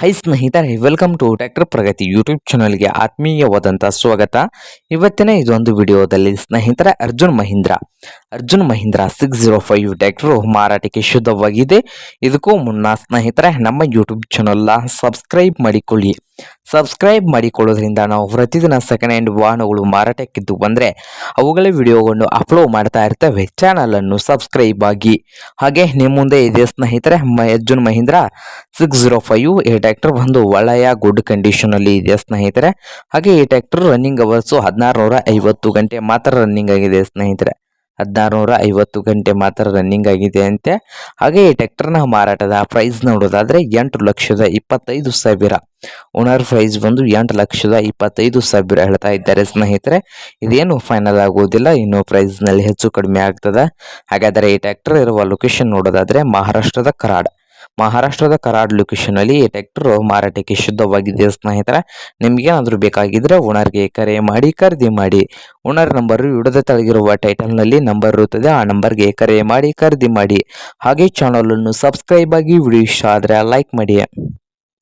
High ಸ್ನೇಹಿತರೆ welcome to tractor Pragati YouTube ಚಾನಲ್ಗೆ ಆತ್ಮೀಯವಾದಂಥ ಸ್ವಾಗತ. ಇವತ್ತಿನ ಇದೊಂದು ವಿಡಿಯೋದಲ್ಲಿ ಸ್ನೇಹಿತರೆ, Arjun Mahindra. Arjun Mahindra six zero five tractor ಮಾರಾಟಕ್ಕೆ ಶುದ್ಧವಾಗಿದೆ. ಇದಕ್ಕೂ ಮುನ್ನ ಸ್ನೇಹಿತರೆ, ನಮ್ಮ ಯೂಟ್ಯೂಬ್ ಚಾನಲ್ನ ಸಬ್ಸ್ಕ್ರೈಬ್ ಮಾಡಿಕೊಳ್ಳಿ. ಸಬ್ಸ್ಕ್ರೈಬ್ ಮಾಡಿಕೊಳ್ಳೋದ್ರಿಂದ ನಾವು ಪ್ರತಿದಿನ ಸೆಕೆಂಡ್ ಹ್ಯಾಂಡ್ ವಾಹನಗಳು ಮಾರಾಟಕ್ಕಿದ್ದು ಬಂದರೆ ಅವುಗಳ ವಿಡಿಯೋಗಳನ್ನು ಅಪ್ಲೋಡ್ ಮಾಡ್ತಾ ಇರ್ತೇವೆ. ಚಾನಲನ್ನು ಸಬ್ಸ್ಕ್ರೈಬ್ ಆಗಿ. ಹಾಗೆ ನಿಮ್ಮ ಮುಂದೆ ಇದೆ ಸ್ನೇಹಿತರೆ ಮ Arjun Mahindra six zero five ಈ ಟ್ಯಾಕ್ಟರ್ ಒಂದು ಒಳ್ಳೆಯ ಗುಡ್ ಕಂಡೀಷನಲ್ಲಿ ಇದೆ ಸ್ನೇಹಿತರೆ. ಹಾಗೆ ಈ ಟ್ಯಾಕ್ಟರ್ ರನ್ನಿಂಗ್ ಅವರ್ಸು ಹದಿನಾರು ನೂರ ಐವತ್ತು ಗಂಟೆ ಮಾತ್ರ ರನ್ನಿಂಗ್ ಆಗಿದೆ ಸ್ನೇಹಿತರೆ. ಹದಿನಾರು ನೂರ ಐವತ್ತು ಗಂಟೆ ಮಾತ್ರ ರನ್ನಿಂಗ್ ಆಗಿದೆ ಅಂತೆ ಹಾಗೆ ಈ ಟ್ರ್ಯಾಕ್ಟರ್ನ ಮಾರಾಟದ ಪ್ರೈಸ್ ನೋಡೋದಾದರೆ ಎಂಟು ಲಕ್ಷದ ಇಪ್ಪತ್ತೈದು ಸಾವಿರ. ಓನರ್ ಪ್ರೈಸ್ ಬಂದು ಎಂಟು ಲಕ್ಷದ ಇಪ್ಪತ್ತೈದು ಸಾವಿರ ಹೇಳ್ತಾ ಇದ್ದಾರೆ ಸ್ನೇಹಿತರೆ. ಇದೇನು ಫೈನಲ್ ಆಗುವುದಿಲ್ಲ, ಇನ್ನು ಪ್ರೈಸ್ನಲ್ಲಿ ಹೆಚ್ಚು ಕಡಿಮೆ ಆಗ್ತದೆ. ಹಾಗಾದರೆ ಈ ಟ್ಯಾಕ್ಟರ್ ಇರುವ ಲೊಕೇಶನ್ ನೋಡೋದಾದರೆ ಮಹಾರಾಷ್ಟ್ರದ ಕರಾಡ್ ಮಹಾರಾಷ್ಟ್ರದ ಕರಾಡ್ ಲೊಕೇಶನ್ ಅಲ್ಲಿ ಈ ಟ್ರ್ಯಾಕ್ಟರ್ ಮಾರಾಟಕ್ಕೆ ಶುದ್ಧವಾಗಿದೆ ಸ್ನೇಹಿತರೆ. ನಿಮ್ಗೇನಾದ್ರೂ ಬೇಕಾಗಿದ್ರೆ ಓನರ್ಗೆ ಕರೆ ಮಾಡಿ, ಖರೀದಿ ಮಾಡಿ. ಓನರ್ ನಂಬರ್ ವಿಡದ ಟೈಟಲ್ ಟೈಟಲ್ನಲ್ಲಿ ನಂಬರ್ ಇರುತ್ತದೆ, ಆ ನಂಬರ್ಗೆ ಕರೆ ಮಾಡಿ, ಖರೀದಿ ಮಾಡಿ. ಹಾಗೆ ಚಾನಲನ್ನು ಸಬ್ಸ್ಕ್ರೈಬ್ ಆಗಿ ವಿಡಿಯೋ ಇಷ್ಟ ಆದರೆ ಲೈಕ್ ಮಾಡಿ.